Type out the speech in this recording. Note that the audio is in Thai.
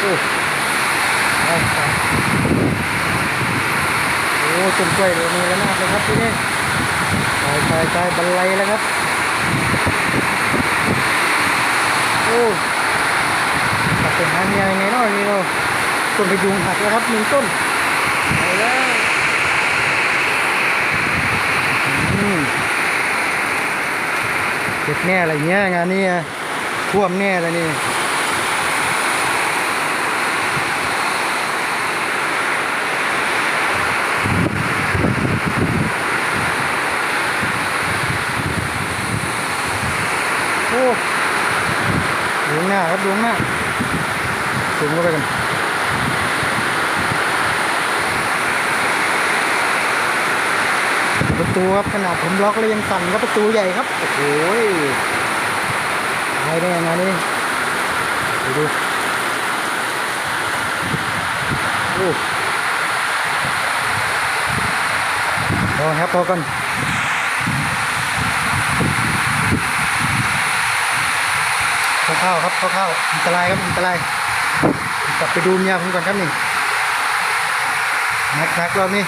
ไปไปโอ้ต้นกล้วยเดี๋ยวมีแล้วนาดเลยครับที่นี่ไปไปไปบันไลแล้วครับ โอ้ตัดเป็นหางยางไงเนาะนี่เราต้นพยุงหักแล้วครับหนึ่งต้นไปแล้วอืมเจ็บแน่อะไรเงี้ยงานนี้ท่วมแน่เลยนี่ โอ้ ดวงหน้าครับดวงหน้าสูงเข้าไปกันประตูครับขนาดผมล็อกเลยยังสั่นครับประตูใหญ่ครับโอ้โหตายแน่งานนี้ดูดูโอ้พอครับพอกัน ข้าวๆครับข้าวๆอันตรายครับอันตรายกลับไปดูเมียผมก่อนครับนี่นักๆรอบนี้